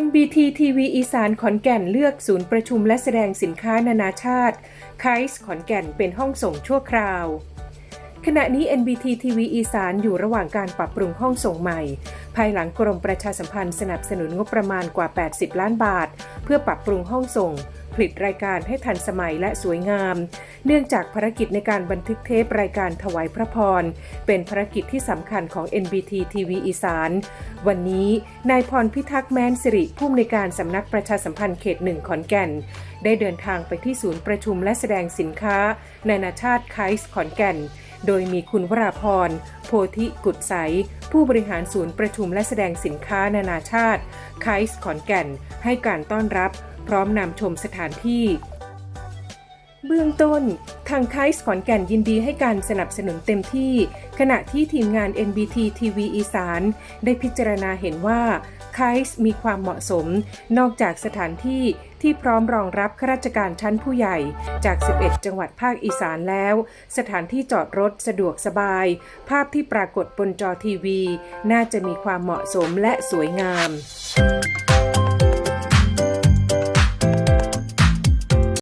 NBT TV อีสานขอนแก่นเลือกศูนย์ประชุมและแสดงสินค้านานาชาติไคส์ขอนแก่นเป็นห้องส่งชั่วคราว ขณะนี้ NBT TV อีสานอยู่ระหว่างการปรับปรุงห้องส่งใหม่ ภายหลังกรมประชาสัมพันธ์สนับสนุนงบประมาณกว่า 80 ล้านบาท เพื่อปรับปรุงห้องส่ง ผลิตรายการให้ทันสมัยและสวยงาม เนื่องจากภารกิจในการบันทึกเทปรายการถวายพระพร เป็นภารกิจที่สำคัญของ NBT TV อีสาน วันนี้นายพรพิทักษ์แมนสิริผู้อำนวยการสำนักประชาสัมพันธ์เขตหนึ่งขอนแก่น ได้เดินทางไปที่ศูนย์ประชุมและแสดงสินค้า นานาชาติไคส์ขอนแก่น โดยมีคุณวราพร โพธิกุศใส ผู้บริหารศูนย์ประชุมและแสดงสินค้านานาชาติไคส์ขอนแก่น ให้การต้อนรับ พร้อมนำชมสถานที่ เบื้องต้น ทางไคส์ขอนแก่นยินดีให้การสนับสนุนเต็มที่ ขณะที่ทีมงาน NBT TV อีสาน ได้พิจารณาเห็นว่าไคส์มีความเหมาะสม นอกจากสถานที่ที่พร้อมรองรับข้าราชการชั้นผู้ใหญ่จาก 11 จังหวัดภาคอีสานแล้ว สถานที่จอดรถสะดวกสบาย ภาพที่ปรากฏบนจอทีวี น่าจะมีความเหมาะสมและสวยงาม